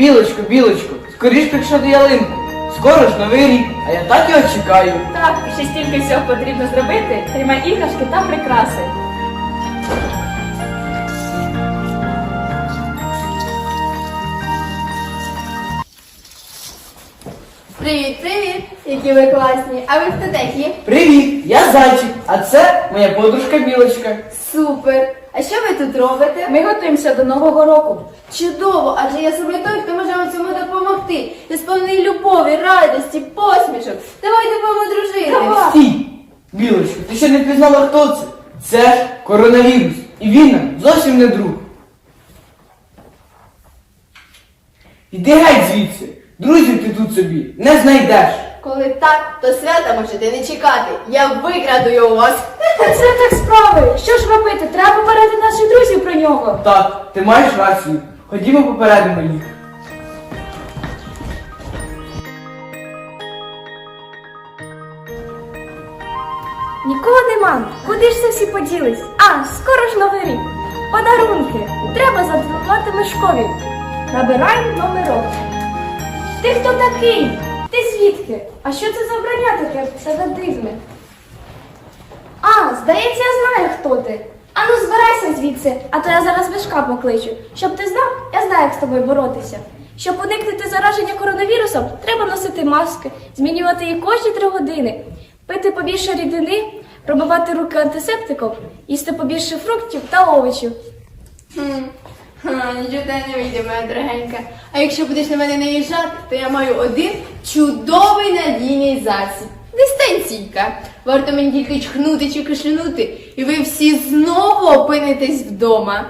Білочко, білочко, скоріш прийшов до ялинку. Скоро ж новий рік, а я так його чекаю. Так, ще стільки всього потрібно зробити, крім іграшки та прикраси. Привіт, привіт! Які ви класні! А ви хто такі? Привіт, я зайчик, а це моя подружка білочка. Супер! А що ви тут робите? Ми готуємося до Нового року. Чудово! Адже я саме той, хто може вам цьому допомогти. Я сповнений любові, радості, посмішок. Давайте будемо дружити. Стій! Білочко, ти ще не пізнала, хто це? Це ж коронавірус. І він нам зовсім не друг. Іди геть звідси. Друзів ти тут собі не знайдеш. Коли так, то свята можете не чекати. Я викраду його у вас. Це так справи. Що ж робити? Треба попередити наших друзів про нього. Так, ти маєш рацію. Ходімо попередимо їх. Нікого нема. Куди ж це всі поділись? А, скоро ж новий рік. Подарунки. Треба зателефонувати Мишкові. Набираємо номерок. Ти хто такий? Ти звідки? А що це за вбрання таке? Це за дивне. Здається, я знаю, хто ти. Ану, збирайся звідси, а то я зараз Мишка покличу. Щоб ти знав, я знаю, як з тобою боротися. Щоб уникнути зараження коронавірусом, треба носити маски, змінювати їх кожні три години, пити побільше рідини, промивати руки антисептиком, їсти побільше фруктів та овочів. Нічого не вийде, моя дорогенька. А якщо будеш на мене наїжджати, то я маю один чудовий надійний засіб. Дистанційка. Варто мені тільки чхнути чи кашлянути, і ви всі знову опинитесь вдома.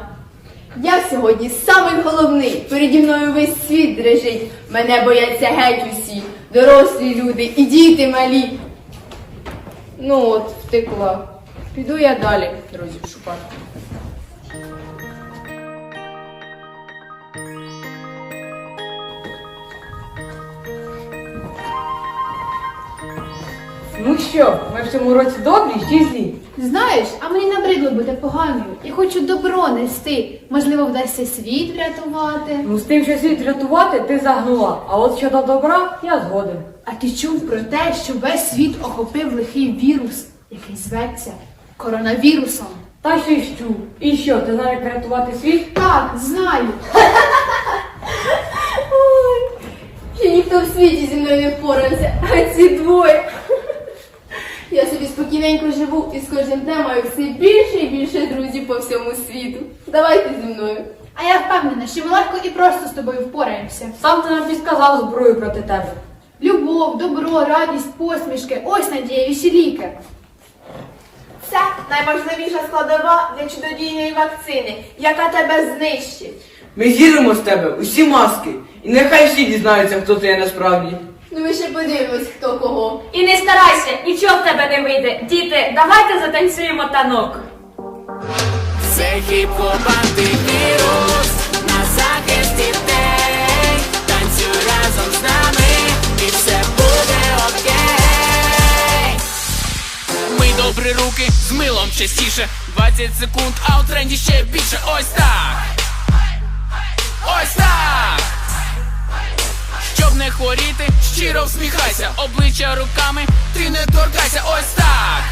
Я сьогодні самий головний. Переді мною весь світ дрижить. Мене бояться геть усі, дорослі люди і діти малі. Ну от, втекла. Піду я далі, друзів шукати. Ну що, ми в цьому році добрі чи злі? Знаєш, а мені набридло бути поганою. Я хочу добро нести. Можливо, вдасться світ врятувати. Ну, з тим, що світ рятувати, ти загнула. А от щодо добра, я згоден. А ти чув про те, що весь світ охопив лихий вірус, який зветься коронавірусом. Та що й чув. І що, ти знаєш, як рятувати світ? Так, знаю. Ще ніхто в світі зі мною не впорався, а ці двоє. Спокійненько живу і з кожним днем маю все більше і більше друзів по всьому світу. Давайте зі мною. А я впевнена, що ми легко і просто з тобою впораємося. Сам ти нам підказав зброю проти тебе. Любов, добро, радість, посмішки ось надієвіші ліки. Це найважливіша складова для чудодійної вакцини, яка тебе знищить. Ми зірвемо з тебе усі маски. І нехай всі дізнаються, хто ти є насправді. Ну ми ще подивимось, хто кого. І не старайся, нічого в тебе не вийде. Діти, давайте затанцюємо танок. Це хіп-хоп антивірус на захист дітей. Танцюй разом з нами, і все буде окей. Ми добрі руки з милом частіше. 20 секунд, а у тренді ще більше. Ось так. Ось так. Щоб не хворіти, щиро всміхайся. Обличчя руками, ти не торкайся. Ось так.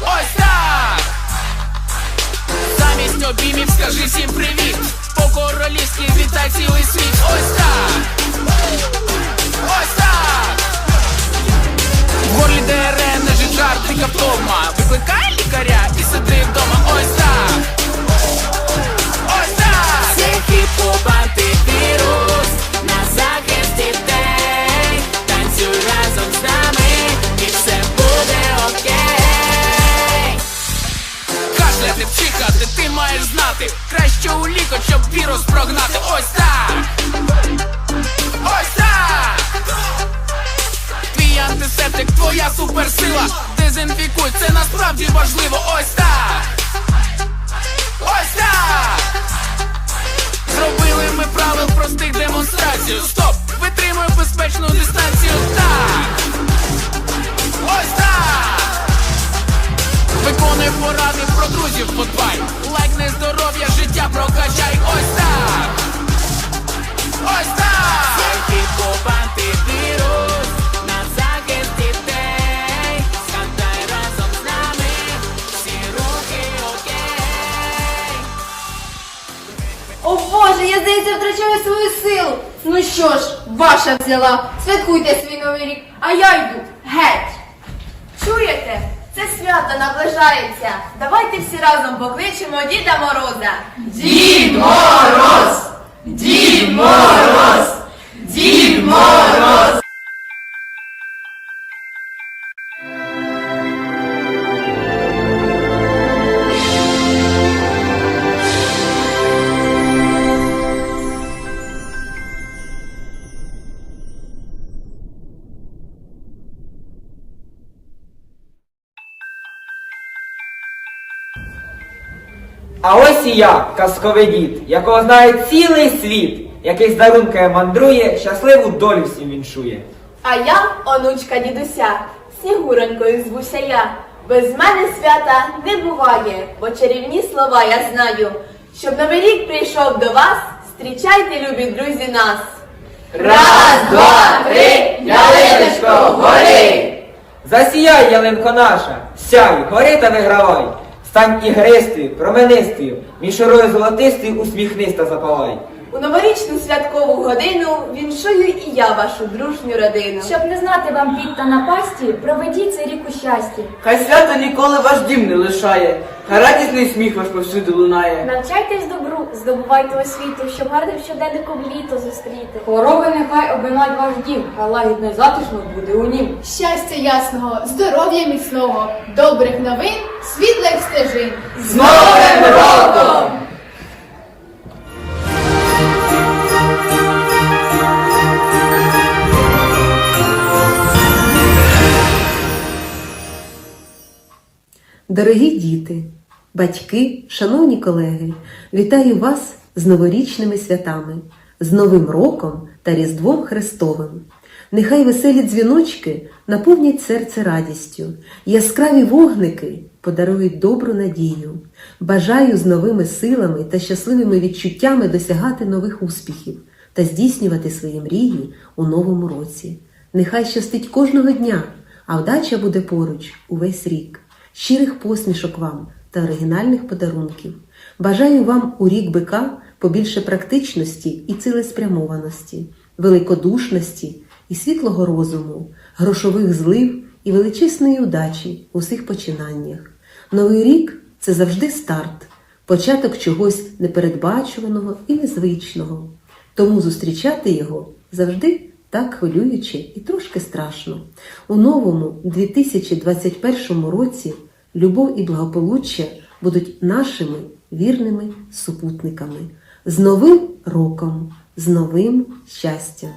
Ось так. Замість обіймів скажи всім привіт. По-королівськи вітай цілий світ. Ось так. Ось так. В горлі ДРН лежить жар, тика втома. Викликай лікаря і сиди вдома. Ось так. Суперсила. Дезінфікуй, це насправді важливо. Ось так. Ось так. Зробили ми правил простих демонстрацій. Стоп, витримуй безпечну дистанцію силу. Ну що ж, ваша взяла. Святкуйте свій новий рік, а я йду геть. Чуєте? Це свято наближається. Давайте всі разом покличемо Діда Мороза. Дід Мороз! Дід Мороз! Дід Мороз! А ось і я, казковий дід, якого знає цілий світ, який з дарунками мандрує, щасливу долю всім віншує. А я онучка дідуся, снігуронькою звуся я. Без мене свята не буває, бо чарівні слова я знаю. Щоб новий рік прийшов до вас, зустрічайте, любі друзі, нас. Раз, два, три, ялиночко, гори! Засіяй, ялинко наша, сяй, гори та вигравай. Стань ігристою, променистою, мішурою золотистою усміхнись та запалай. У новорічну святкову годину віншую і я вашу дружню родину. Щоб не знати вам бід та напасті, проведіть цей рік у щасті. Хай свято ніколи ваш дім не лишає, хай радісний сміх ваш повсюди лунає. Навчайтесь добру, здобувайте освіту, щоб гарним щоденником літо зустріти. Хвороби нехай обминають ваш дім, хай лагідно і затишно буде у нім. Щастя ясного, здоров'я міцного, добрих новин, світлих стежин. З Новим роком! Дорогі діти, батьки, шановні колеги, вітаю вас з новорічними святами, з Новим роком та Різдвом Христовим. Нехай веселі дзвіночки наповнять серце радістю, яскраві вогники подарують добру надію. Бажаю з новими силами та щасливими відчуттями досягати нових успіхів та здійснювати свої мрії у новому році. Нехай щастить кожного дня, а вдача буде поруч увесь рік. Щирих посмішок вам та оригінальних подарунків. Бажаю вам у рік бика побільше практичності і цілеспрямованості, великодушності і світлого розуму, грошових злив і величезної удачі у всіх починаннях. Новий рік це завжди старт, початок чогось непередбачуваного і незвичного. Тому зустрічати його завжди так хвилююче і трошки страшно. У новому 2021 році любов і благополуччя будуть нашими вірними супутниками. З Новим роком, з новим щастям!